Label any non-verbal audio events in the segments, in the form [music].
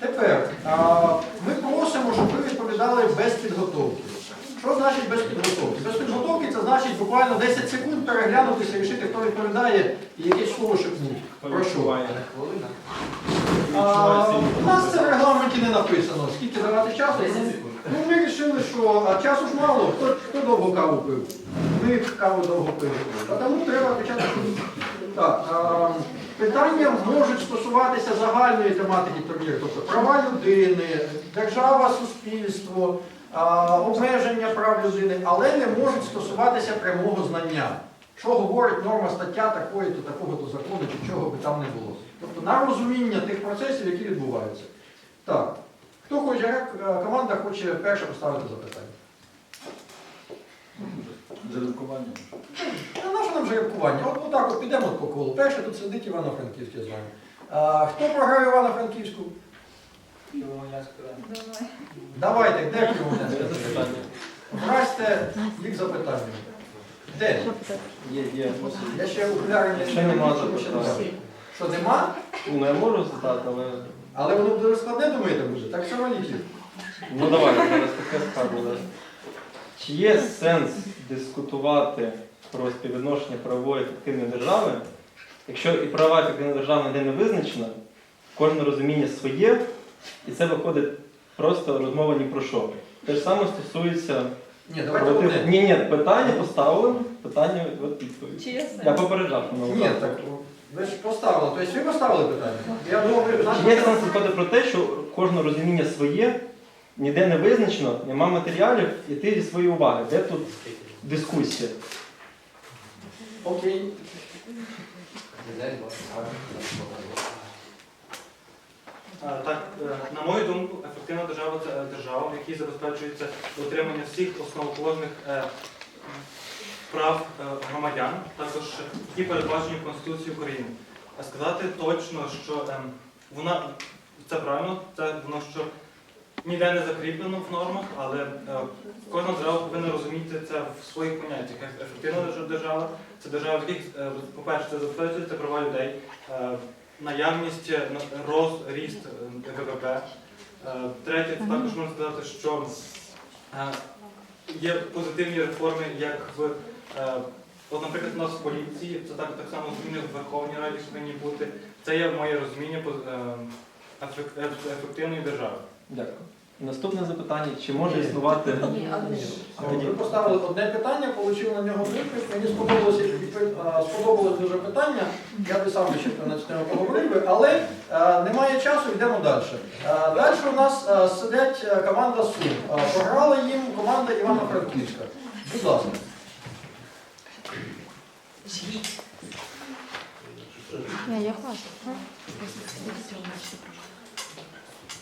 Тепер ми просимо, щоб ви відповідали без підготовки. Що значить без підготовки? Без підготовки це значить буквально 10 секунд переглянутися рішити, хто відповідає і якесь слово шепнуть. Прошу. А, у нас це в регламенті не написано. Скільки давати часу? Ну, ми вирішили, що а часу ж мало, хто, хто довго каву пив? Ми каву довго пили. А Тому треба почати. Так, а, питання можуть стосуватися загальної тематики турніру, тобто права людини, держава, суспільство, обмеження прав людини, але не можуть стосуватися прямого знання. Що говорить норма стаття такої, то такого то закону, чи чого би там не було. Тобто на розуміння тих процесів, які відбуваються. Так, хто хоче, як е, команда хоче перше поставити запитання? Жеребкування. А наше нам жеребкування? От отак от підемо по колу. Перше тут сидить Івано-Франківськ, я знаю. А, хто програв Івано-Франківську? Давайте, де Кривонецька? Вразьте їх запитання. Де? Є, є. Я ще окуляри не Ще нема ще запитань. не Що нема? Ну, я можу задати, але. Але воно дуже складне, думаєте, буде? Так що валіть. Ну давай, зараз таке скажу. Чи є сенс дискутувати про співвідношення правової ефективної держави, якщо і права ефективної держави ніде не визначено, кожне розуміння своє, і це виходить просто розмова ні про що. Те ж саме стосується. Ні, давайте проти- Ні, ні, питання поставили, питання от відповідь. Чи є Я попереджав, що Ні, так ви ж поставили. Тобто ви поставили питання? Я думав, ви Чи є сенс виходить про те, що кожне розуміння своє, ніде не визначено, нема матеріалів, і ти зі своєї уваги. Де тут дискусія? Окей. Так, е, на мою думку, ефективна держава це е, держава, в якій забезпечується дотримання всіх основоположних е, прав громадян, також які передбачені в Конституції України. А сказати точно, що ем, вона це правильно, це воно що ніде не закріплено в нормах, але е, кожна держава повинна розуміти це в своїх поняттях. Еф- Ефективна держава це держава, в якій, е, по-перше, це забезпечується права людей. е, наявність, на- роз, ріст е, ВВП. Третє, це також можна сказати, що є позитивні реформи, як в, от, наприклад, у нас в поліції, це так, так само зміни в Верховній Раді повинні бути. Це є моє розуміння ефективної держави. Дякую. Наступне запитання: чи може існувати. Ні, але ж. Ви поставили одне питання, отримали на нього відповідь. Мені сподобалося, сподобалось дуже питання. Я би сам ще на цю тему поговорив би, але немає часу, йдемо далі. Далі у нас сидять команда Сум. Програла їм команда Івано-Франківська. Будь ласка. Я хочу.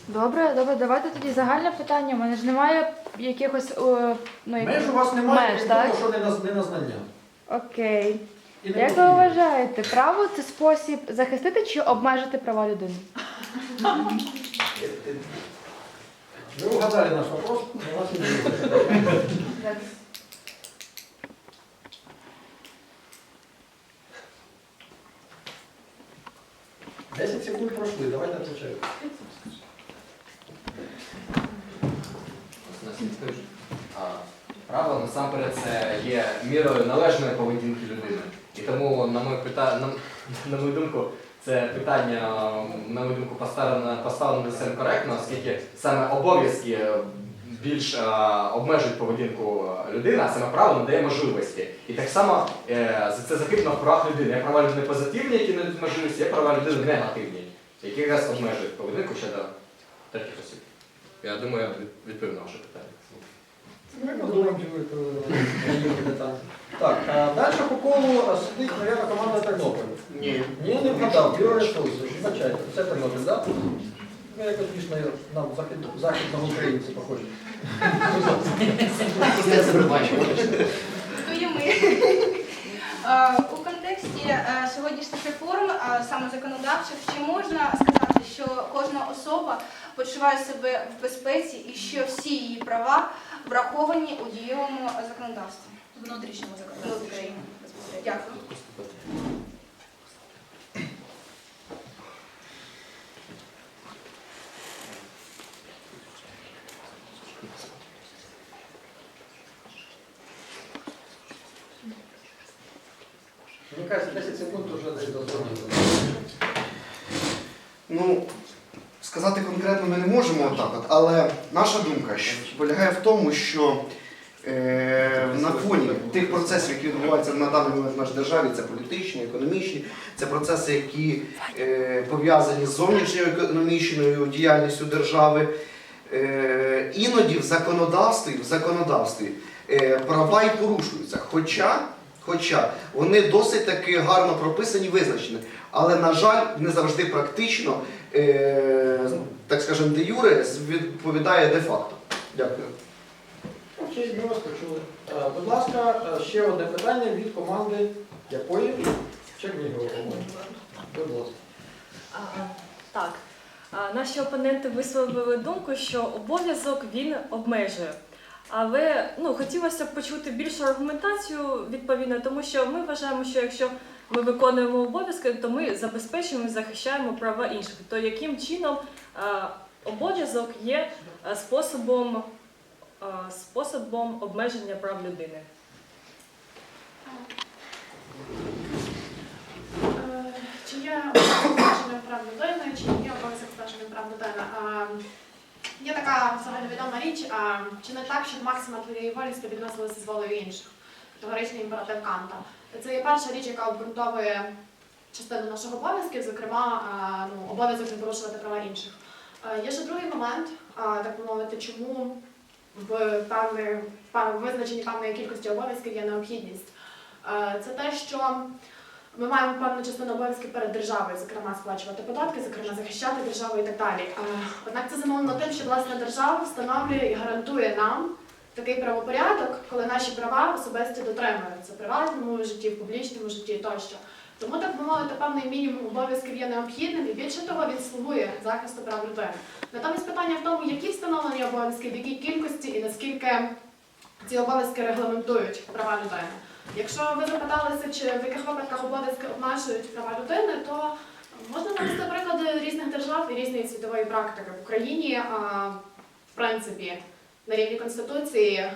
Добре, добре, давайте тоді загальне питання. У мене ж немає якихось о, ну, як- Меж у вас немає, меж, так? того, що не на, не на знання. Окей. І не Як ви потрібно. вважаєте, право це спосіб захистити чи обмежити права людини? Ви угадали наш вопрос, у вас не буде. 10 секунд пройшли, давайте отвечайте. Не Право насамперед це є мірою належної поведінки людини. І тому, на мою, пита... на, мою думку, це питання, на мою думку, поставлено, поставлено все коректно, оскільки саме обов'язки е, більш е, обмежують поведінку людини, а саме право надає можливості. І так само е, це закріплено в правах людини. Є права людини позитивні, які надають можливості, є права людини негативні, які якраз обмежують поведінку щодо таких осіб. Я думаю, я відповів на ваше питання. Ми подумаємо, чи ви. Так, а далі по колу сидить, мабуть, команда Тернопіль. Ні. Ні, не вгадав, Юрій Ресурс, вибачайте, це Тернопіль, так? Ви якось більш на нам захід, західного українця похожі. То є ми. Е, У контексті е, сьогоднішніх реформ, е, саме законодавчих, чи можна сказати, що кожна особа почуває себе в безпеці і що всі її права враховані у дієвому законодавстві. Внутрішньому законодавстві. Внутрішньому. Дякую. Мне кажется, 10 секунд уже дойдет. Ну, сказати конкретно ми не можемо отак, от, але наша думка полягає в тому, що е, на фоні тих процесів, які відбуваються на даний момент в нашій державі, це політичні, економічні, це процеси, які е, пов'язані з зовнішньою економічною діяльністю держави. Е, іноді в законодавстві, в законодавстві е, права і порушуються. Хоча, хоча вони досить таки гарно прописані, визначені. Але, на жаль, не завжди практично, так скажемо, де юре відповідає де-факто. Дякую. Окей, ми вас почули. Е, Будь ласка, е, ще одне питання від команди якої? Чернігова. по-моєму. Будь ласка. А, Так. Наші опоненти висловили думку, що обов'язок він обмежує. Але ну, хотілося б почути більшу аргументацію відповідно, тому що ми вважаємо, що якщо ми виконуємо обов'язки, то ми забезпечуємо і захищаємо права інших. То яким чином а, обов'язок є способом, а, способом обмеження прав людини? Е, Чи є обмеження прав людини, чи є обов'язок обмеження прав людини? Є така загальновідома річ, чи не так, щоб максима твоєї волі співвідносилися з волею інших? Категоричний імператив Канта. Це є перша річ, яка обґрунтовує частину наших обов'язків, зокрема, ну, обов'язок не порушувати права інших. Є ще другий момент, так би мовити, чому в певних в визначенні певної кількості обов'язків є необхідність. Це те, що ми маємо певну частину обов'язків перед державою, зокрема сплачувати податки, зокрема захищати державу і так далі. Е, Однак це замовлено тим, що власне держава встановлює і гарантує нам такий правопорядок, коли наші права особисті дотримуються в приватному житті, в публічному житті тощо. Тому так би мовити, певний мінімум обов'язків є необхідним і більше того, він слугує захисту прав людини. Натомість питання в тому, які встановлені обов'язки, в якій кількості і наскільки ці обов'язки регламентують права людини. Якщо ви запиталися, чи в яких випадках обов'язки обмежують права людини, то можна навести приклади різних держав і різної світової практики. В Україні, в принципі, на рівні Конституції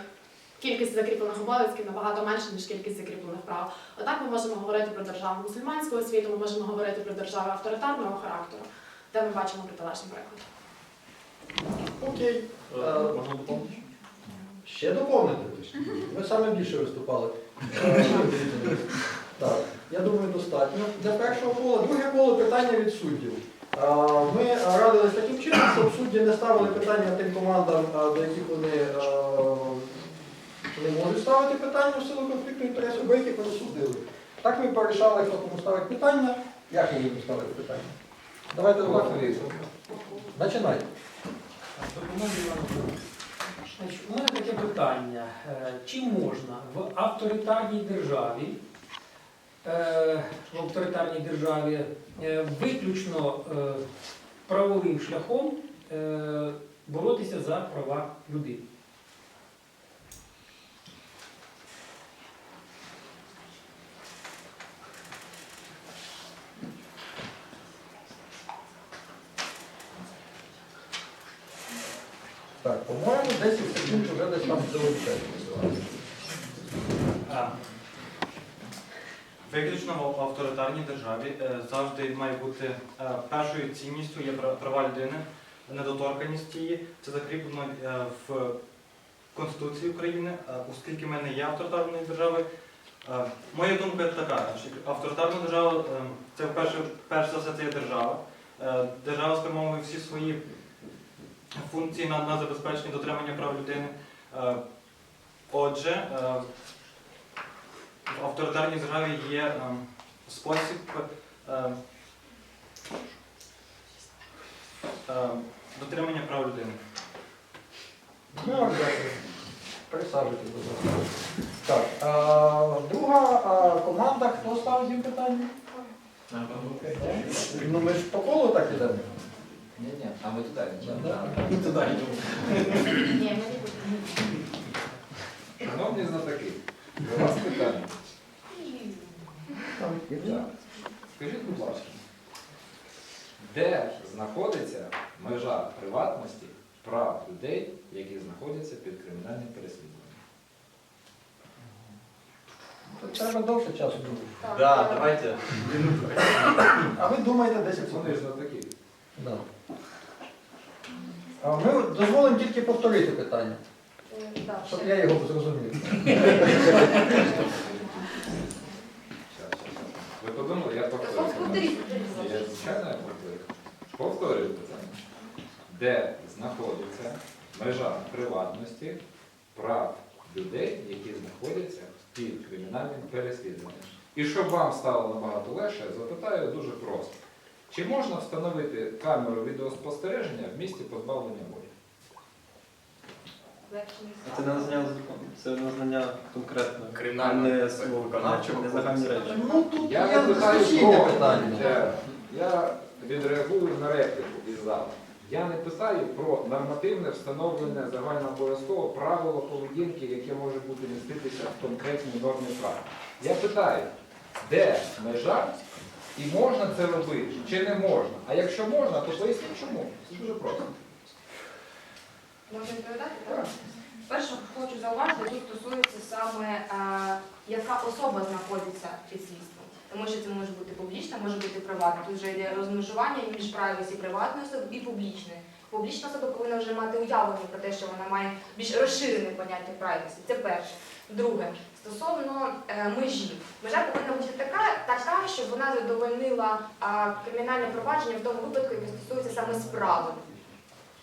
кількість закріплених обов'язків набагато менша, ніж кількість закріплених прав. Однак ми можемо говорити про державу мусульманського світу, ми можемо говорити про держави авторитарного характеру, де ми бачимо протилежний приклад. Окей. Е, Можна доповнити? Ще доповнити? Ви саме більше виступали. Так, я думаю, достатньо. Для першого кола. Друге коло питання від суддів. Ми радились таким чином, щоб судді не ставили питання тим командам, до яких вони не можуть ставити питання в силу конфлікту інтересу, бо яких вони судили. Так ми порішали, хто кому ставить питання, як ми їм ставити питання. Давайте Олег Андрійович. У мене таке питання. Е, Чи можна в авторитарній державі, е, в авторитарній державі е, виключно правовим шляхом боротися за права людини? Так, по-моєму, 10 секунд вже десь там залишається. Е, Виключно в авторитарній державі е, завжди має бути е, першою цінністю є права людини, недоторканність її. Це закріплено е, в Конституції України, оскільки ми не є авторитарною державою. Моя думка така, що авторитарна держава це перш за все це є держава. Держава спрямовує всі свої функції на, на забезпечення дотримання прав людини. Е, Отже, е, в авторитарній державі є ем, спосіб дотримання прав людини. Ну. Присаджуйтесь, будь ласка. Так, а, друга а, команда, хто ставить їм питання? Ну ми ж по колу так ідемо. Ні, ні, а ми туди. Ну, туди йдемо. Ні, ми не будемо. Шановні знатоки, до вас питання. Так. Скажіть, будь ласка, де знаходиться межа приватності прав людей, які знаходяться під кримінальним переслідуванням? Треба довше часу. Да, давайте. А ви думаєте 10 Вони ж такі. Да. Ми дозволимо тільки повторити питання, щоб я його зрозумів. [laughs] Ви подумали, я повторю. Повторіть. Я, звичайно, я повторю. Повторюю питання. Де знаходиться межа приватності прав людей, які знаходяться під кримінальним переслідуванням? І щоб вам стало набагато легше, запитаю дуже просто. Чи можна встановити камеру відеоспостереження в місті позбавлення волі? Це не назнання це назнання конкретно, а Кримінального не слово, виконавчого не загальні речі. Ну тут Я не питаю про питання. Е, Я відреагую на репліку із залу. Я не питаю про нормативне встановлене загальнообов'язково правило поведінки, яке може бути міститися в конкретній нормі права. Я питаю, де межа і можна це робити, чи не можна? А якщо можна, то поясніть чому. Це дуже просто. Можна відповідати? Так. Перше, хочу зауважити, тут стосується саме, е, яка особа знаходиться під слідством. Тому що це може бути публічна, може бути приватна. Тут вже йде розмежування між правильності приватної особи і публічної. Публічна особа повинна вже мати уявлення про те, що вона має більш розширене поняття правильності. Це перше. Друге, стосовно е, межі. Межа повинна бути така, така, щоб вона задовольнила кримінальне провадження в тому випадку, яке стосується саме справи.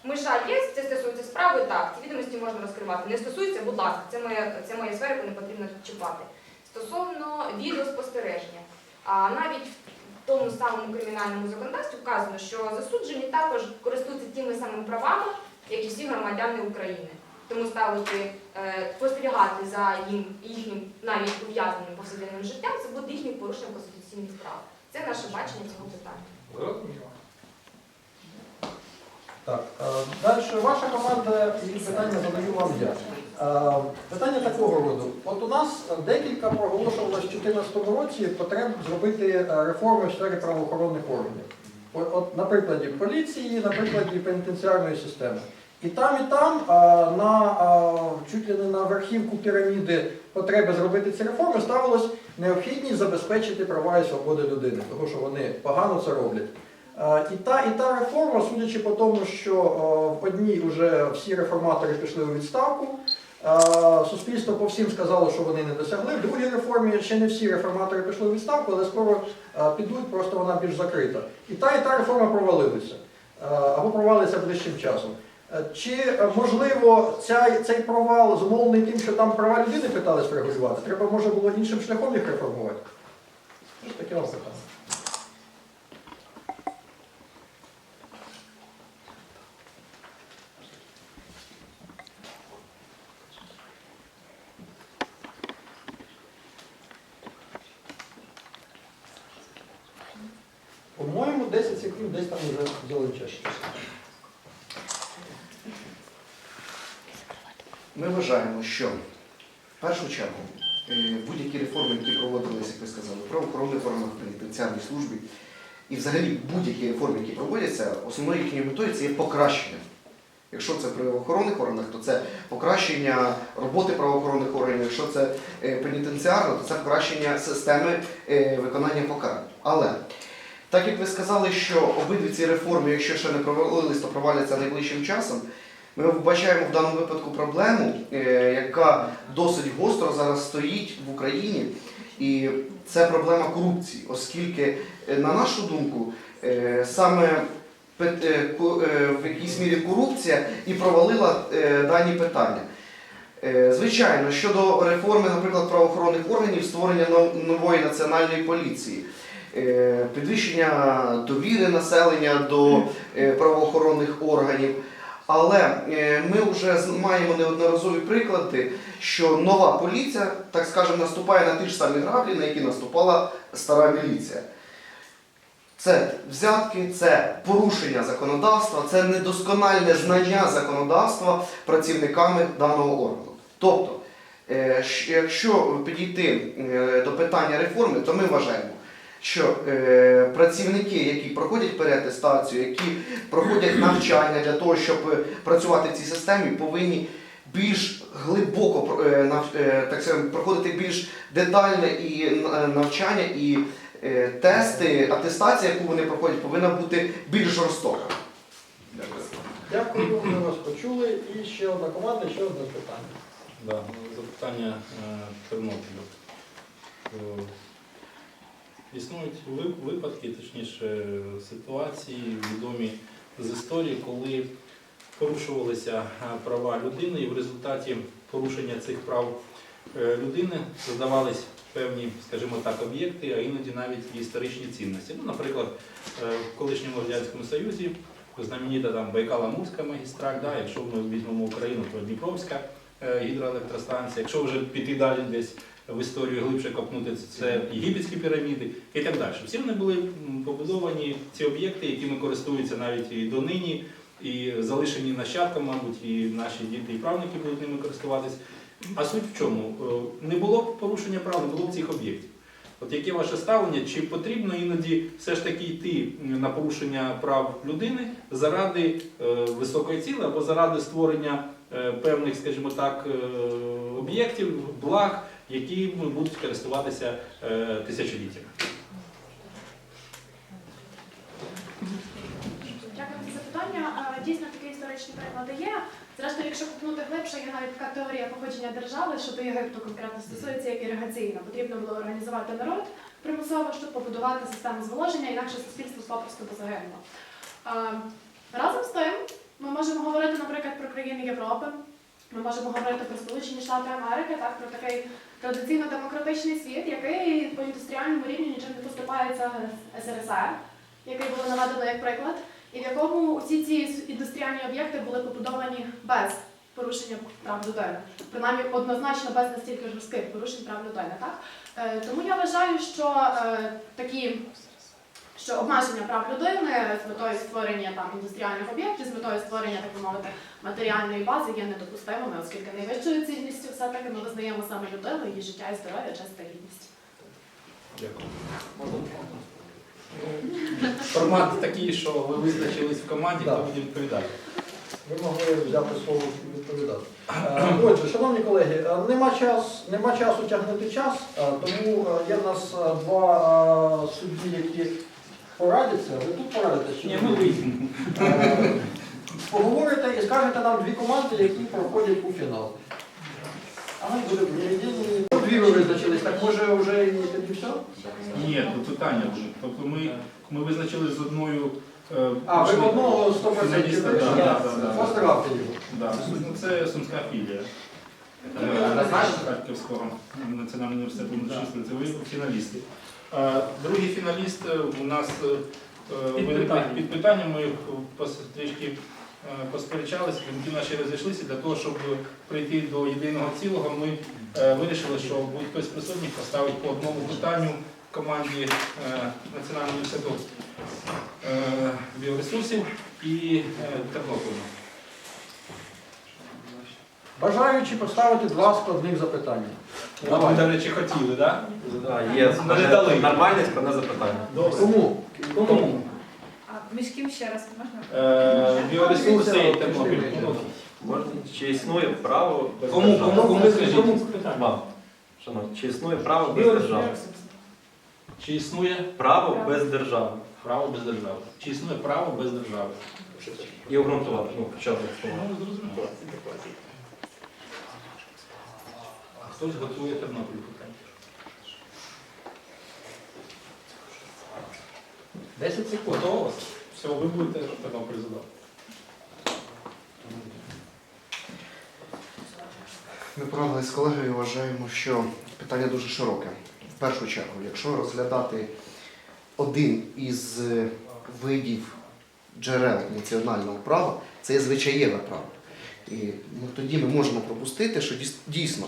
Межа є, це стосується справи, так, ці відомості можна розкривати. Не стосується, будь ласка, це моя, це моя сфера, яку не потрібно чіпати. Стосовно відеоспостереження, а навіть в тому самому кримінальному законодавстві вказано, що засуджені також користуються тими самими правами, як і всі громадяни України. Тому ставити, е, спостерігати за їм, їхнім навіть ув'язненим повсякденним життям, це буде їхнім порушенням конституційних прав. Це наше бачення цього питання. Так, далі ваша команда і питання задаю вам я. Е, Питання такого роду. От у нас декілька проголошувалось в 2014 році потреб зробити е, реформи в сфері правоохоронних органів. От, от на прикладі поліції, на прикладі пенітенціарної системи. І там, і там на чуть ли не на верхівку піраміди потреби зробити ці реформи ставилось необхідність забезпечити права і свободи людини, тому що вони погано це роблять. І та, і та реформа, судячи по тому, що в одній вже всі реформатори пішли у відставку, суспільство по всім сказало, що вони не досягли. В другій реформі ще не всі реформатори пішли у відставку, але скоро підуть, просто вона більш закрита. І та, і та реформа провалилися або провалиться ближчим часом. Е, Чи е, можливо ця, цей провал зумовлений тим, що там права людини питались регулювати? Треба, може, було іншим шляхом їх реформувати? Ось таке вам питання. По-моєму, 10 секунд десь там вже зеленчаще. Ми вважаємо, що в першу чергу е, будь-які реформи, які проводилися, як ви сказали, в правоохоронних органах, службі, і взагалі будь-які реформи, які проводяться, основною їхньою метою це є покращення. Якщо це в правоохоронних органах, то це покращення роботи правоохоронних органів. Якщо це е, пенітенціарно, то це покращення системи е, виконання покарань. Але так як ви сказали, що обидві ці реформи, якщо ще не провалились, то проваляться найближчим часом. Ми вбачаємо в даному випадку проблему, е, яка досить гостро зараз стоїть в Україні, і це проблема корупції, оскільки, е, на нашу думку, е, саме е, в якійсь мірі корупція і провалила дані питання. Звичайно, щодо реформи, наприклад, правоохоронних органів, створення нової національної поліції, підвищення довіри населення до правоохоронних органів. Але е, ми вже маємо неодноразові приклади, що нова поліція, так скажемо, наступає на ті ж самі граблі, на які наступала стара міліція. Це взятки, це порушення законодавства, це недоскональне знання законодавства працівниками даного органу. Тобто, е, якщо підійти е, до питання реформи, то ми вважаємо, що е, працівники, які проходять переатестацію, які проходять навчання для того, щоб е, працювати в цій системі, повинні більш глибоко е, нав- е, так сказати, проходити більш детальне і е, навчання, і е, тести, атестація, яку вони проходять, повинна бути більш жорстока. Дякую. Дякую, ми вас почули. І ще одна команда, ще одне питання. Да, запитання е, Тернопілю. Існують випадки, точніше, ситуації відомі з історії, коли порушувалися е, права людини, і в результаті порушення цих прав е, людини задавались певні, скажімо так, об'єкти, а іноді навіть історичні цінності. Ну, наприклад, е, в колишньому Радянському Союзі знаменита там Байкало-Амурська магістраль, да, якщо ми візьмемо Україну, то Дніпровська гідроелектростанція. Якщо вже піти далі десь в історію глибше копнути, це єгипетські піраміди і так далі. Всі вони були побудовані, ці об'єкти, якими користуються навіть і донині, і залишені нащадкам, мабуть, і наші діти і правнуки будуть ними користуватись. А суть в чому? Е, Не було б порушення прав, не було б цих об'єктів. От яке ваше ставлення? Чи потрібно іноді все ж таки йти на порушення прав людини заради е, високої цілі або заради створення е, певних, скажімо так, об'єктів, благ, які будуть користуватися е, тисячоліттями? Дякую за запитання. Дійсно, такі історичні приклади є. Зрештою, якщо купнути глибше, є навіть така теорія походження держави, що до Єгипту конкретно стосується як іригаційна. Потрібно було організувати народ примусово, щоб побудувати систему зволоження, інакше суспільство попросту би загинуло. Разом з тим, ми можемо говорити, наприклад, про країни Європи. Ми можемо говорити про Сполучені Штати Америки, так про такий традиційно демократичний світ, який по індустріальному рівні нічим не поступається СРСР, який було наведено як приклад, і в якому усі ці індустріальні об'єкти були побудовані без порушення прав людини, принаймні однозначно без настільки жорстких порушень прав людини. Так? Е, тому я вважаю, що е, такі що обмеження прав людини з метою створення там індустріальних об'єктів, з метою створення, так би мовити, матеріальної бази є недопустимими, оскільки найвищою цінністю все-таки ми визнаємо саме людину, її життя і здоров'я, честь та гідність. Дякую. Формат такий, що ви визначились в команді, хто буде відповідати. Ви могли взяти слово і відповідати. Е, Отже, шановні колеги, е, нема, час, нема часу тягнути час, е, тому є в нас два судді, які порадяться. Ви тут порадитесь? Ні, ми вийдемо. Е, Поговорите і скажете нам дві команди, які проходять у фінал. А ми будемо єдині. Дві ви визначились, так може вже і тоді все? Ні, тут питання вже. Тобто ми, ми визначили з одною. е, А, ви пішли- одного 100% фіналіста, да, да, да, да. Поздравте його. Да. Ну, Це сумська філія. Е. Харківського національного університету медичної це ви фіналісти. Е, Другий фіналіст е, у нас е, Під питанням. під питанням. Ми трішки е, посперечалися, думки наші розійшлися. Для того, щоб прийти до єдиного цілого, ми е, вирішили, що будь-хтось з присутніх поставить по одному питанню команді е, Національного університету е, біоресурсів і е, Тернополя. Бажаючи поставити два складних запитання. Ми, до речі, хотіли, так? Да, є не дали. нормальне складне запитання. Кому? Кому? А між ким ще раз можна? Е, Біоресурси і Можна, чи існує право без Кому, держави? кому, кому? Кому? Вам. Шановні, чи існує право без держави? Чи існує Право без держави. право без держави? Чи існує право без держави? І обґрунтувати. Ну, хоча. Ну, зрозуміло. Хтось готує Тернопіль питання. 10 секунд. У вас? Все, ви будете Тернопіль задати. Ми порадили з колегою вважаємо, що питання дуже широке. В першу чергу, якщо розглядати один із е, видів джерел національного права, це є звичаєве право. І ну, тоді ми можемо пропустити, що дійсно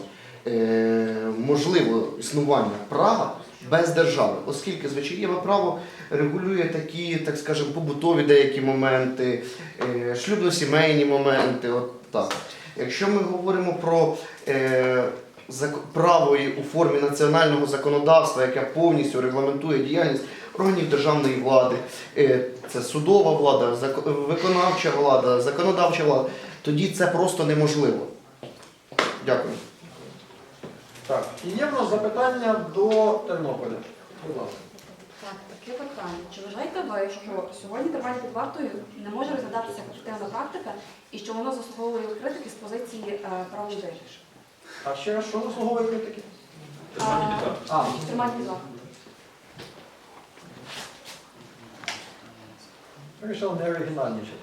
можливо існування права без держави, оскільки звичаєве право регулює такі, так скажемо, побутові деякі моменти, е, шлюбно-сімейні моменти. От так. Якщо ми говоримо про е, право у формі національного законодавства, яке повністю регламентує діяльність органів державної влади, е, це судова влада, виконавча влада, законодавча влада, тоді це просто неможливо. Дякую. Так, і є в нас запитання до Тернополя. Будь ласка. Так, таке питання. Чи вважаєте ви, що сьогодні тримання під вартою не може розглядатися як ефективна практика і що воно заслуговує критики з позиції е, прав людини? А ще раз, що заслуговує критики? А, А, Тримання під вартою. вирішив не оригінальничати.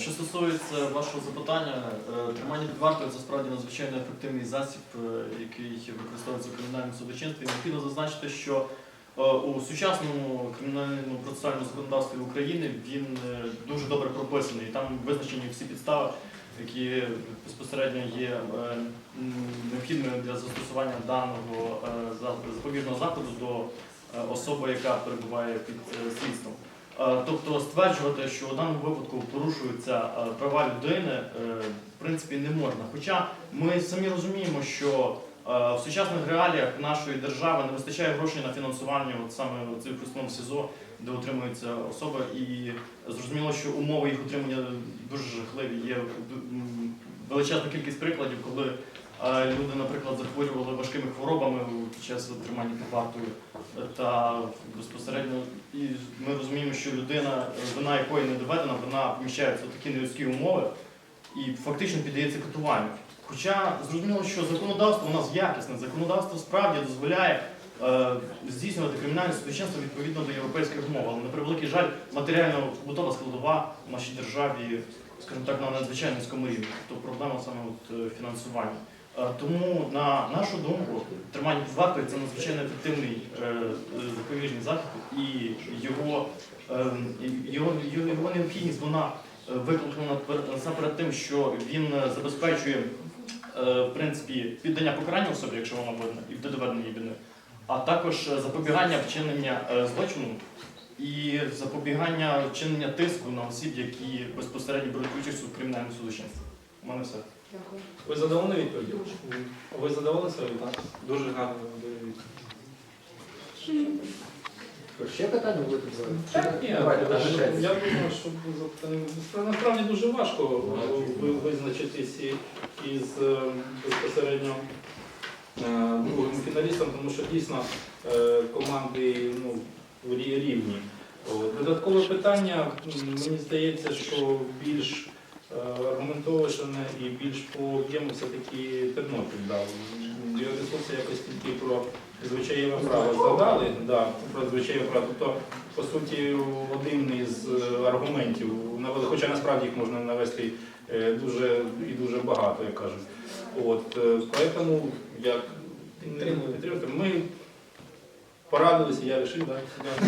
Що- стосується вашого запитання, е, тримання під вартою це справді надзвичайно ефективний засіб, е, який використовується в кримінальному судочинстві. Необхідно зазначити, що е, у сучасному кримінальному процесуальному законодавстві України він дуже добре прописаний. І Там визначені всі підстави, які безпосередньо є необхідними для застосування даного за- запобіжного заходу до особи, яка перебуває під слідством. Е, Тобто стверджувати, що у даному випадку порушуються е, права людини, е, в принципі, не можна. Хоча ми самі розуміємо, що в сучасних реаліях нашої держави не вистачає грошей на фінансування от саме цих установ СІЗО, де утримуються особи, і зрозуміло, що умови їх утримання дуже жахливі. Є величезна кількість прикладів, коли люди, наприклад, захворювали важкими хворобами під час тримання під. Та безпосередньо і ми розуміємо, що людина, вина якої не доведена, вона поміщається в такі нелюдські умови і фактично піддається катуванню. Хоча зрозуміло, що законодавство у нас якісне, законодавство справді дозволяє е, здійснювати кримінальне судочинство відповідно до європейських умов. Але на превеликий жаль, матеріально-побутова складова в нашій державі, скажімо так, на надзвичайно низькому рівні. Тобто проблема саме от, е, фінансування. Е, Тому, на нашу думку, тримання під вартою це надзвичайно ефективний е, е, запобіжний захід, і його, його, його, необхідність вона викликана пер- насамперед тим, що він забезпечує в принципі піддання покарання особі, якщо вона винна, і доведення її вини, а також запобігання вчинення злочину і запобігання вчинення тиску на осіб, які безпосередньо беруть участь у кримінальному судочинстві. У мене все. Дякую. Ви задоволені відповіддю? Ви задоволені своєю? Так. Дуже гарно відповідь. Ще питання будете Так, ні, Давайте, я думаю, що запитання насправді дуже важко визначитись із е, безпосередньо е, другим фіналістом, тому що дійсно е, команди ну, рівні. Додаткове питання, мені здається, що більш е, аргументоване і більш по об'єму все-таки Тернопіль дав. Його дискусія якось тільки про звичаєве право згадали, да, про звичаєве право. Тобто, по суті, один із е, аргументів навели, хоча насправді їх можна навести е, дуже і дуже багато, як кажуть. От, поэтому як підтримувати, ми порадилися, я вирішив, да, да.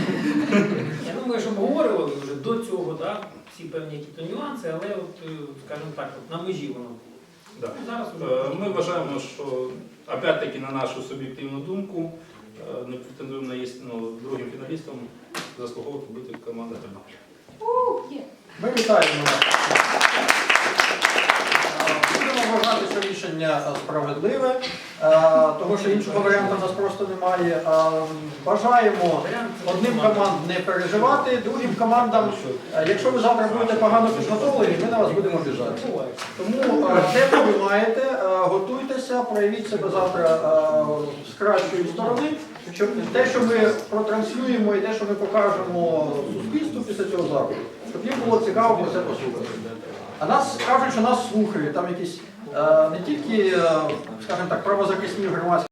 Я думаю, що обговорювали вже до цього, да, всі певні якісь нюанси, але от, е, скажімо так, от на межі воно було. Да. Ну, Зараз уже Е, Ми вважаємо, що опять-таки на нашу суб'єктивну думку е, не претендуємо на істину другим фіналістом заслуговувати бути команда Тернопіль. Ми вітаємо. Будемо вважати, що рішення е, справедливе, е, тому що іншого варіанту в нас просто немає. Е, Бажаємо одним командам не переживати, другим командам, якщо ви завтра будете погано підготовлені, ми на вас будемо біжати. Тому е, те, що ви маєте, е, готуйтеся, проявіть себе завтра з кращої сторони. Щоб те, що ми протранслюємо і те, що ми покажемо суспільству після цього заходу, щоб їм було цікаво про це послухати. А нас кажуть, що нас слухають, там якісь не тільки, е, скажімо так, правозахисні громадські.